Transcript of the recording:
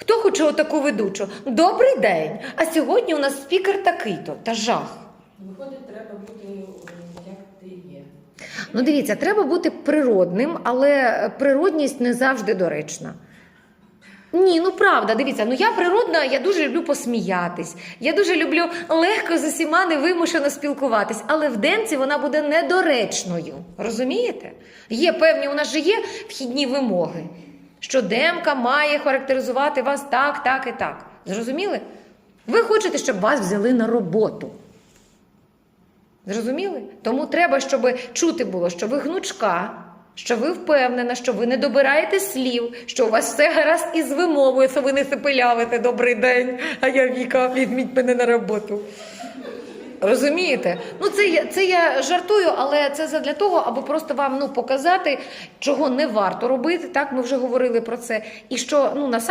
Хто хоче отаку ведучу? Добрий день! А сьогодні у нас спікер такий-то та жах. Виходить, треба бути е, як ти є. Ну, дивіться, треба бути природним, але природність не завжди доречна. Ні, ну правда, дивіться, ну я природна, я дуже люблю посміятись. Я дуже люблю легко з усіма невимушено спілкуватись, але в денці вона буде недоречною. Розумієте? Є певні, у нас же є вхідні вимоги, що демка має характеризувати вас так, так і так. Зрозуміли? Ви хочете, щоб вас взяли на роботу. Зрозуміли? Тому треба, щоб чути було, що ви гнучка, що ви впевнена, що ви не добираєте слів, що у вас все гаразд із вимовою, що ви не сипелявите добрий день, а я Віка, візьміть мене на роботу. Розумієте? Ну це я це я жартую, але це задля того, аби просто вам ну показати, чого не варто робити. Так, ми вже говорили про це. І що ну насамперед